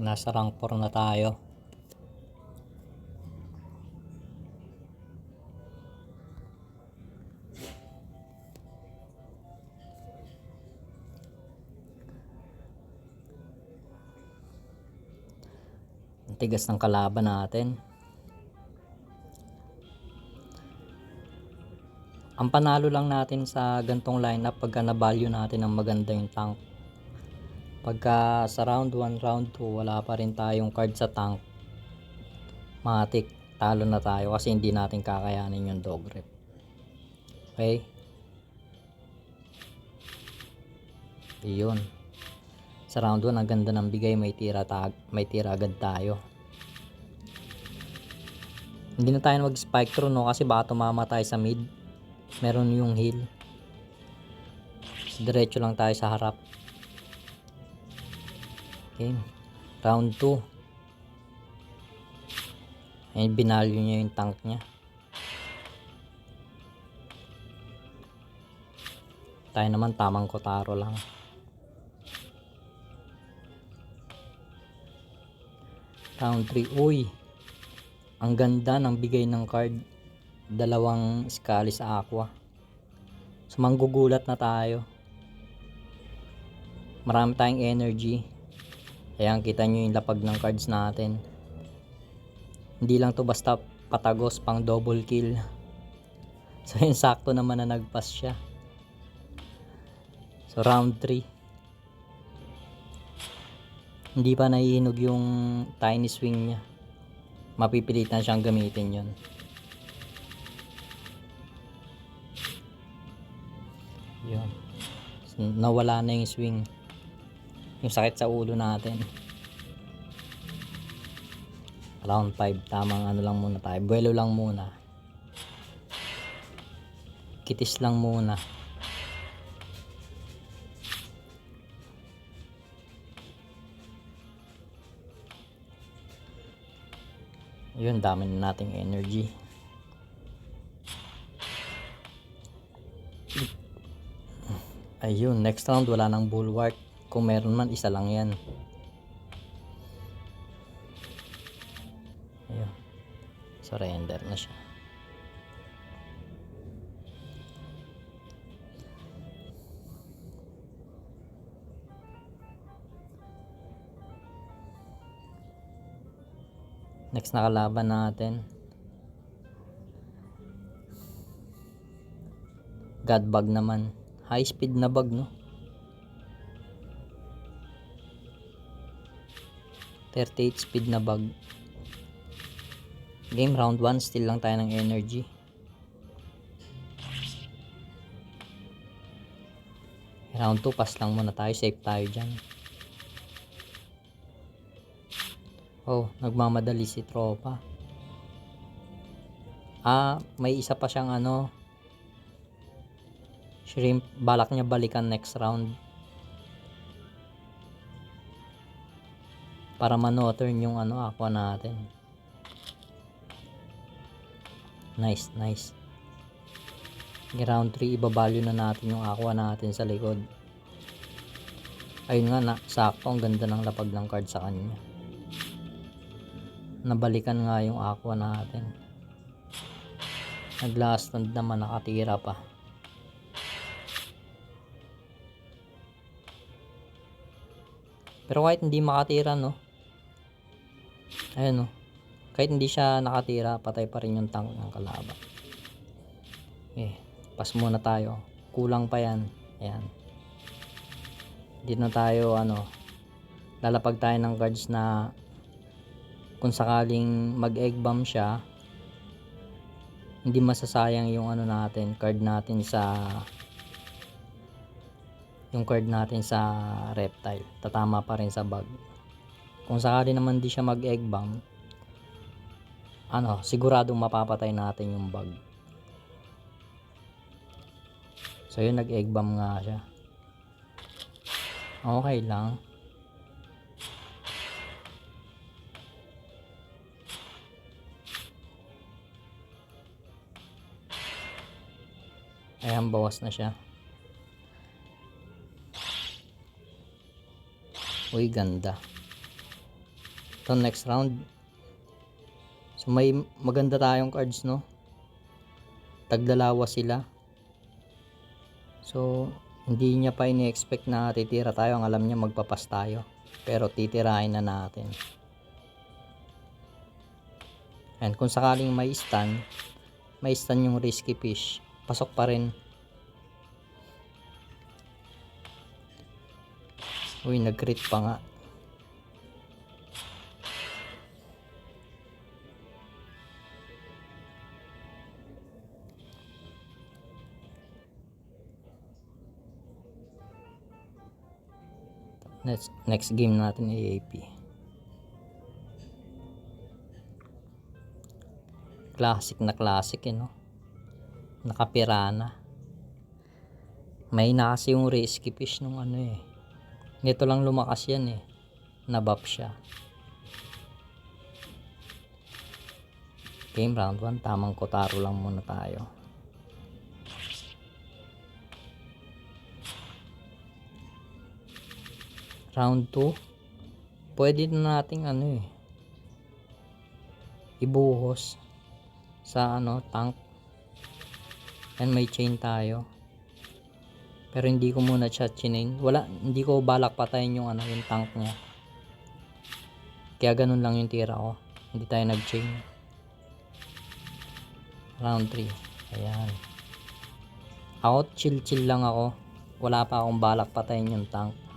Nasa rank 4 na tayo. Ang tigas ng kalaban natin. Ang panalo lang natin sa gantong lineup pagka na-value natin ang maganda yung tank. Pagka sa round 1, round 2, wala pa rin tayong card sa tank. Matik, talo na tayo kasi hindi natin kakayanin yung dog rep. Okay? Iyon. Sa round 1, ang ganda ng bigay, may tira, tag, may tira agad tayo. Hindi na tayo mag-spike through no kasi baka tumama tayo sa mid. Meron yung heal. Diretso lang tayo sa harap. Okay. Round 2. Ayun, binalyo niya yung tank niya. Tayo naman tamang kotaro lang. Round 3. Uy. Ang ganda ng bigay ng card. Dalawang skali sa aqua. So manggugulat na tayo. Marami tayong energy. Ayan, kita nyo yung lapag ng cards natin. Hindi lang to basta patagos pang double kill. So yun, sakto naman na nagpass siya. So round 3. Hindi pa naihinog yung tiny swing niya. Mapipilitan siyang gamitin yon. Yun. So, nawala na yung swing. Yung sakit sa ulo natin. Round 5. Tamang ano lang muna tayo. Buwelo lang muna. Kitis lang muna. Yun, dami na nating energy. Ayun, next round wala nang bulwark. Kung meron man, isa lang yan. Ayun. Surrender na siya. Next na kalaban natin. God bug naman. High speed na bug no. 38 speed na bug. Game round 1 still lang tayo ng energy. Round 2 pass lang muna tayo. Safe tayo dyan. Oh, nagmamadali si tropa. Ah, may isa pa siyang ano. Shrimp, balak niya balikan next round. Para manoturn yung ano, aqua natin. Nice, nice. Round 3, ibabalyo na natin yung aqua natin sa likod. Ayun nga, na, sakto. Ang ganda ng lapag ng card sa kanya nabalikan nga yung aqua natin nag last stand naman nakatira pa pero kahit hindi makatira no ayun no. Kahit hindi siya nakatira patay pa rin yung tank ng kalaban eh pas muna tayo. Kulang pa yan. Ayan. Hindi na tayo ano lalapag tayo ng guards na kung sakaling mag-egg bomb siya hindi masasayang yung ano natin card natin sa yung card natin sa reptile. Tatama pa rin sa bug kung sakali naman di siya mag egg bomb ano siguradong mapapatay natin yung bug so yun nag egg bomb nga siya okay lang Ayan, bawas na siya. Uy, ganda. Ito next round. So may maganda tayong cards no. Tagdalawa sila. So hindi niya pa ini-expect na titira tayo. Ang alam niya magpapas tayo. Pero titirahin na natin. And kung sakaling may stun, may stun yung risky fish. Pasok pa rin. Uy, nag-crit pa nga. Next, next game natin AAP. Classic na classic eh, no? Nakapirana. May na yung risky fish nung ano eh. Nito lang lumakas yan eh. Nabap siya. Game round 1. Tamang kotaro lang muna tayo. Round 2. Pwede na nating ano eh. Ibuhos sa ano tank. And may chain tayo. Pero hindi ko muna siya chinain. Wala, hindi ko balak patayin yung ano, yung tank niya. Kaya ganun lang yung tira ko. Hindi tayo nag-chain. Round 3. Ayan. Ako, chill-chill lang ako. Wala pa akong balak patayin yung tank.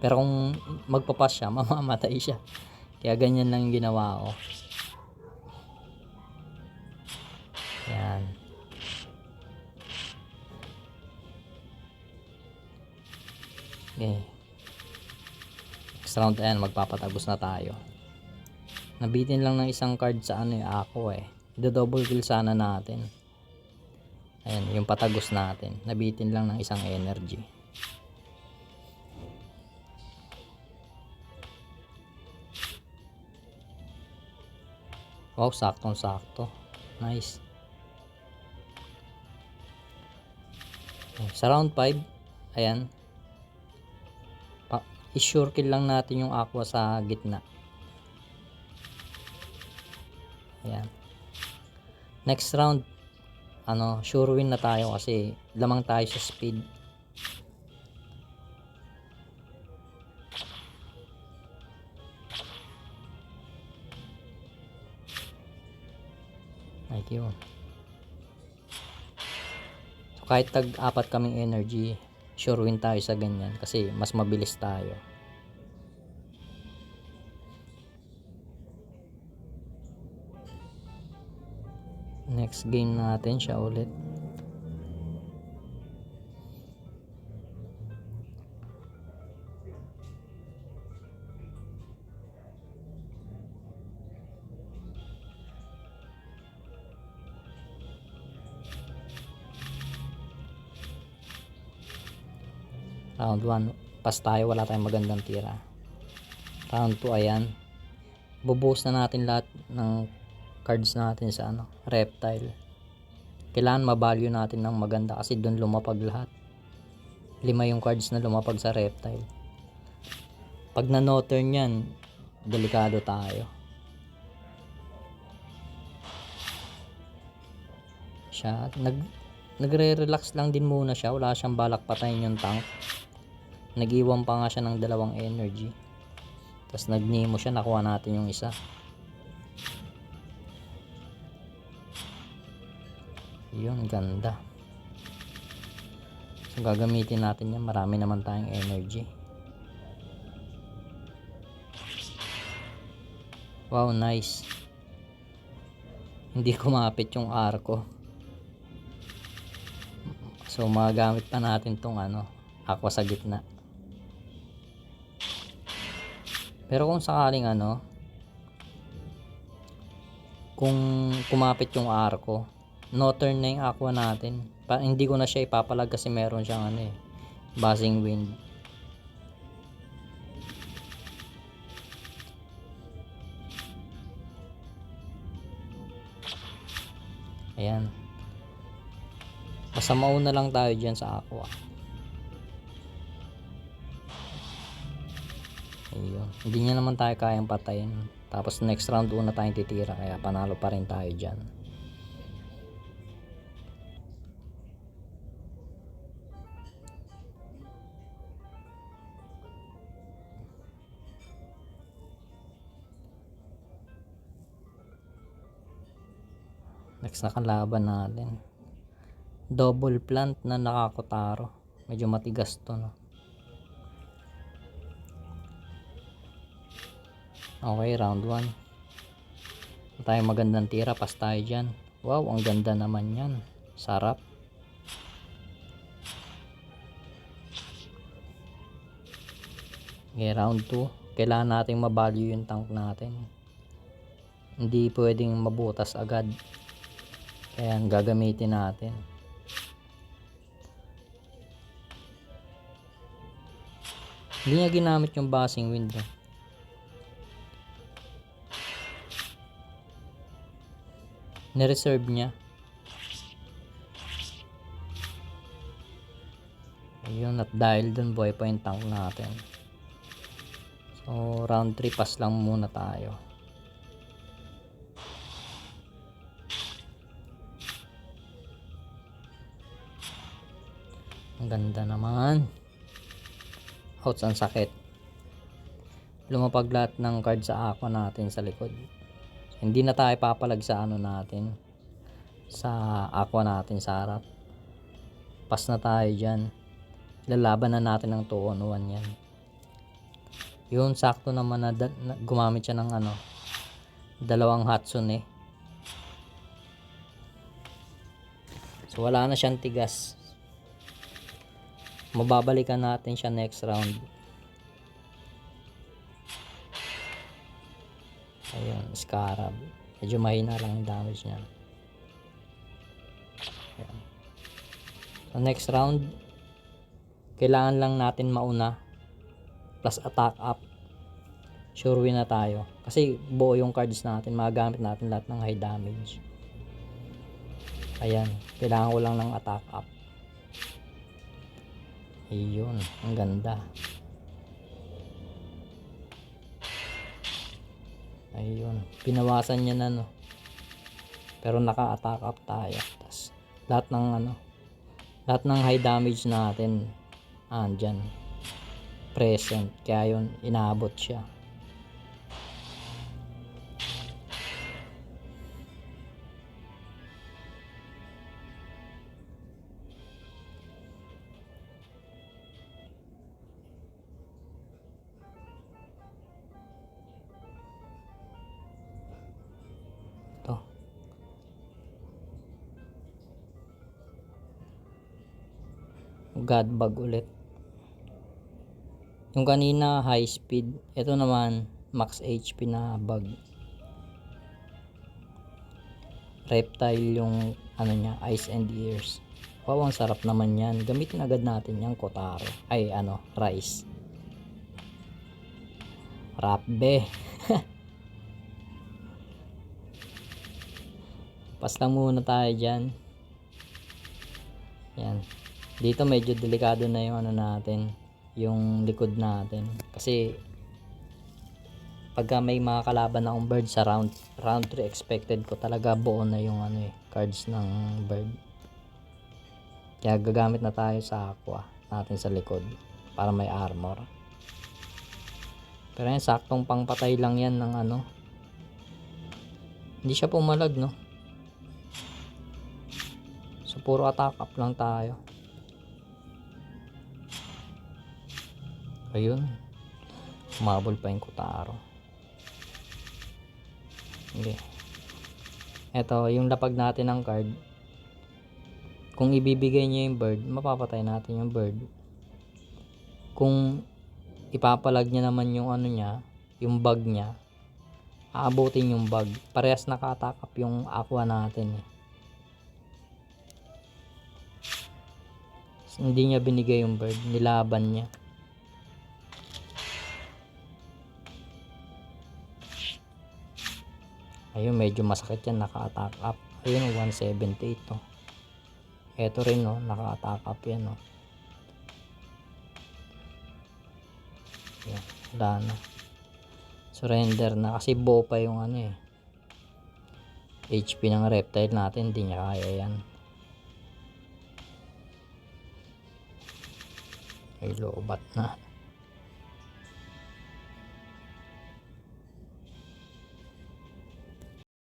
Pero kung magpapas siya, mamamatay siya. Kaya ganyan lang yung ginawa ko. Ayan. Okay. Next round ayan, magpapatagos na tayo. Nabitin lang ng isang card sa ano eh, ako eh. Do-double kill sana natin. Ayan, yung patagos natin. Nabitin lang ng isang energy. Wow, saktong sakto. Nice. Sa round 5, ayan, pa, i-sure kill lang natin yung aqua sa gitna. Ayan. Next round, ano, sure win na tayo kasi lamang tayo sa speed. Yun. So, kahit tag-apat kaming energy, sure win tayo sa ganyan kasi mas mabilis tayo. Next game natin siya ulit. Round 1, pas tayo, wala tayong magandang tira. Round 2, ayan. Bubuhos na natin lahat ng cards natin sa ano, reptile. Kailangan ma-value natin ng maganda kasi doon lumapag lahat. Lima yung cards na lumapag sa reptile. Pag na-no-turn yan, delikado tayo. Siya, nag, nagre-relax lang din muna siya. Wala siyang balak patayin yung tank. Nag-iwan pa nga siya ng dalawang energy. Tapos nag-nemo siya, nakuha natin yung isa. Yun, ganda. So, gagamitin natin yan. Marami naman tayong energy. Wow, nice. Hindi kumapit yung arko. So, magagamit pa natin tong ano, aqua sa gitna. Pero kung sakaling ano, kung kumapit yung arko, no turn na yung aqua natin. Pa, hindi ko na siya ipapalag kasi meron siyang ano eh, buzzing wind. Ayan. Basta mauna lang tayo dyan sa aqua. Ayun. Hindi niya naman tayo kayang patayin. Tapos next round una tayong titira kaya panalo pa rin tayo dyan. Next na kalaban natin. Double plant na nakakotaro. Medyo matigas to no. Okay, round 1. Tayo magandang tira, pas tayo dyan. Wow, ang ganda naman yan. Sarap. Okay, round 2. Kailangan nating mabalyo yung tank natin. Hindi pwedeng mabutas agad. Kaya ang gagamitin natin. Hindi niya ginamit yung basing window. Nireserve niya. Ayun, at dahil dun buhay pa yung tank natin. So, round 3 pass lang muna tayo. Ang ganda naman. Outs, ang sakit. Lumapag lahat ng card sa aqua natin sa likod. Hindi na tayo papalag sa ano natin. Sa aqua natin sa harap. Pas na tayo dyan. Lalaban na natin ng 2 on 1 yan. Yun, sakto naman na, na gumamit siya ng ano. Dalawang Hatsune. So wala na siyang tigas. Mababalikan natin siya next round. Ayun, Scarab. Medyo mahina lang yung damage niya. Ayan. So next round, kailangan lang natin mauna plus attack up. Sure win na tayo. Kasi buo yung cards natin, magagamit natin lahat ng high damage. Ayan, kailangan ko lang ng attack up. Ayun, ang ganda. Ayun, pinawasan niya na no. Pero naka-attack up tayo. Tas lahat ng ano, lahat ng high damage natin andyan present. Kaya yun, inaabot siya. God bag ulit. Yung kanina high speed. Ito naman max HP na bag. Reptile yung ano niya eyes and ears. Wow ang sarap naman yan. Gamitin agad natin yung kotaro. Ay ano rice. Rapbe pas lang muna tayo dyan. Yan dito medyo delikado na yung ano natin yung likod natin. Kasi pagka may mga kalaban na akong bird sa round round 3 expected ko talaga buo na yung ano eh cards ng bird. Kaya gagamit na tayo sa aqua natin sa likod para may armor. Pero yan saktong pangpatay lang yan ng ano. Hindi siya pumalag no? So puro attack up lang tayo ayun. Umabol pa yung kutaro. Okay eto yung lapag natin ng card. Kung ibibigay niya yung bird mapapatay natin yung bird. Kung ipapalag niya naman yung ano niya yung bag niya aabutin yung bag parehas naka-attack up yung aqua natin eh. hindi niya binigay yung bird nilaban niya ayun medyo masakit yan. Naka-attack up. Ayun 178 to eto rin no naka-attack up yan no Ayan. wala na. Surrender na. Kasi buo pa yung ano eh. HP ng reptile natin. Hindi niya kaya yan. Ay lobat na